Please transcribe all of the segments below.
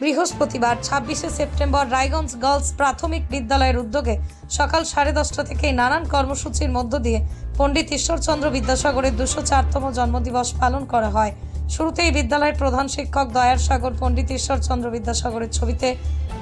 বৃহস্পতিবার ছাব্বিশে September Raiganj girls প্রাথমিক বিদ্যালয়ের উদ্যোগে সকাল সাড়ে দশটা থেকে নানান কর্মসূচির মধ্য দিয়ে পণ্ডিত ঈশ্বরচন্দ্র বিদ্যাসাগরের দুশো চারতম জন্মদিবস পালন করা হয়। শুরুতেই বিদ্যালয়ের প্রধান শিক্ষক দয়ার সাগর পণ্ডিত ঈশ্বরচন্দ্র বিদ্যাসাগরের ছবিতে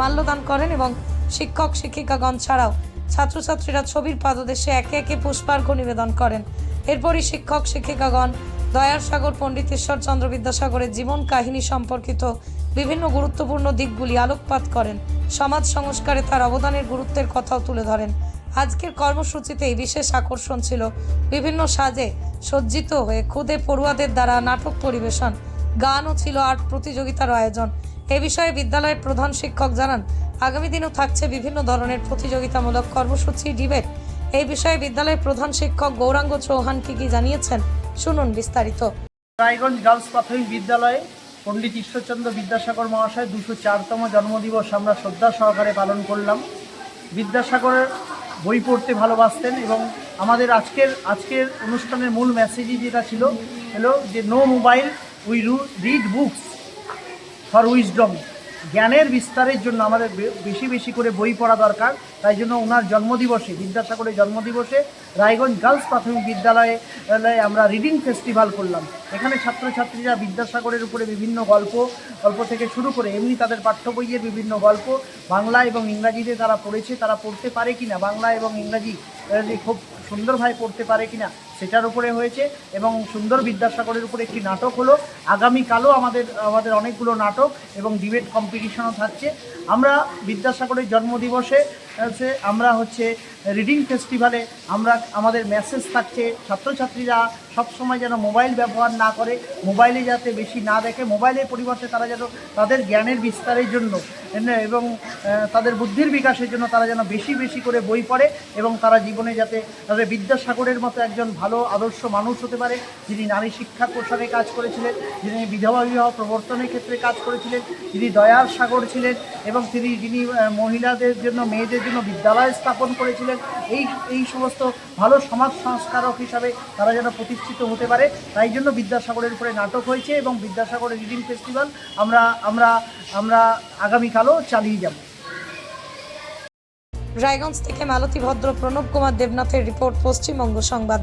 মাল্যদান করেন এবং শিক্ষক, শিক্ষিকাগণ ছাড়াও ছাত্রছাত্রীরা ছবির পাদদেশে একে একে পুষ্পার্ঘ নিবেদন করেন। এরপরই শিক্ষক, শিক্ষিকাগণ দয়ার সাগর পণ্ডিত ঈশ্বরচন্দ্র বিদ্যাসাগরের জীবন কাহিনী সম্পর্কিত বিভিন্ন গুরুত্বপূর্ণ দিকগুলি আলোকপাত করেন। সমাজ সংস্কারে তার অবদানের গুরুত্বের কথাও তুলে ধরেন। আজকের কর্মসূচিতে এই বিশেষ আকর্ষণ ছিল বিভিন্ন সাজে সজ্জিত হয়ে খুদে পড়ুয়াদের দ্বারা নাটক পরিবেশন। গানও ছিল আর্ট প্রতিযোগিতার আয়োজন। এ বিষয়ে বিদ্যালয়ের প্রধান শিক্ষক জানান, আগামী দিনেও থাকছে বিভিন্ন ধরনের প্রতিযোগিতামূলক কর্মসূচি ডিবেট। এই বিষয়ে বিদ্যালয়ের প্রধান শিক্ষক গৌরাঙ্গ চৌহান কি কি জানিয়েছেন, শুনুন বিস্তারিত। রায়গঞ্জ গার্লস প্রাথমিক বিদ্যালয়ে পণ্ডিত ঈশ্বরচন্দ্র বিদ্যাসাগর মহাশয় দুশো চারতম জন্মদিবস আমরা শ্রদ্ধা সহকারে পালন করলাম। বিদ্যাসাগরের বই পড়তে ভালোবাসতেন এবং আমাদের আজকের আজকের অনুষ্ঠানের মূল মেসেজই যেটা ছিল, হলো যে নো মোবাইল উই রু রিড বুকস ফর উইজডম জ্ঞানের বিস্তারের জন্য আমাদের বেশি বেশি করে বই পড়া দরকার। তাই জন্য ওনার জন্মদিবসে, বিদ্যাসাগরের জন্মদিবসে রায়গঞ্জ গার্লস প্রাথমিক বিদ্যালয়ে আমরা রিডিং ফেস্টিভ্যাল করলাম। এখানে ছাত্রছাত্রীরা বিদ্যাসাগরের উপরে বিভিন্ন গল্প গল্প থেকে শুরু করে এমনি তাদের পাঠ্য বইয়ের বিভিন্ন গল্প, বাংলা এবং ইংরাজিতে তারা পড়েছে, তারা পড়তে পারে কিনা, বাংলা এবং ইংরাজি খুব সুন্দরভাবে পড়তে পারে কিনা সেটার উপরে হয়েছে এবং সুন্দর বিদ্যাসাগরের উপরে একটি নাটক হলো। আগামীকালও আমাদের আমাদের অনেকগুলো নাটক এবং ডিবেট কম্পিটিশনও থাকছে। আমরা বিদ্যাসাগরের জন্মদিবসে হচ্ছে আমরা হচ্ছে রিডিং ফেস্টিভ্যালে আমরা, আমাদের মেসেজ থাকছে। ছাত্রছাত্রীরা সবসময় যেন মোবাইল ব্যবহার না করে মোবাইলে যাতে বেশি না দেখে মোবাইলের পরিবর্তে তারা যেন তাদের জ্ঞানের বিস্তারের জন্য, এবং তাদের বুদ্ধির বিকাশের জন্য তারা যেন বেশি বেশি করে বই পড়ে, এবং তারা জীবনে যাতে তাদের বিদ্যাসাগরের মতো একজন ভালো আদর্শ মানুষ হতে পারে। যিনি নারী শিক্ষা প্রসারে কাজ করেছিলেন, যিনি বিধবা বিবাহ প্রবর্তনের ক্ষেত্রে কাজ করেছিলেন, যিনি দয়ার সাগর ছিলেন এবং তিনি, যিনি মহিলাদের জন্য, মেয়েদের জন্য বিদ্যালয় স্থাপন করেছিলেন, এই এই সমস্ত ভালো সমাজ সংস্কারক হিসাবে তারা যেন প্রতিষ্ঠিত হতে পারে। তাই জন্য বিদ্যাসাগরের উপরে নাটক হয়েছে এবং বিদ্যাসাগরের রিডিং ফেস্টিভ্যাল আমরা আমরা আমরা আগামীকালও চালিয়ে যাব। রায়গঞ্জ থেকে মালতী ভদ্র প্রণব কুমার দেবনাথের রিপোর্ট, পশ্চিমবঙ্গ সংবাদ।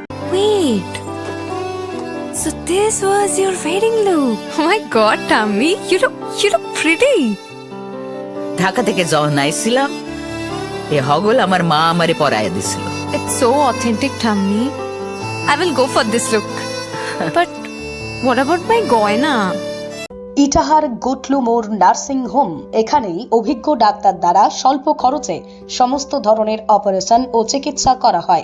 Wait. So this was your wedding look. Oh my god, Tammy, you look you look pretty. Dhaka থেকে যখন আইছিলাম এ হগল আমার মা আমারে পরায় দিছিল It's so authentic, Tammy. I will go for this look. but what about my goina? Itahar Gutlu মোড় nursing home এখানেই অভিজ্ঞ ডাক্তার দ্বারা স্বল্প খরচে সমস্ত ধরনের অপারেশন ও চিকিৎসা করা হয়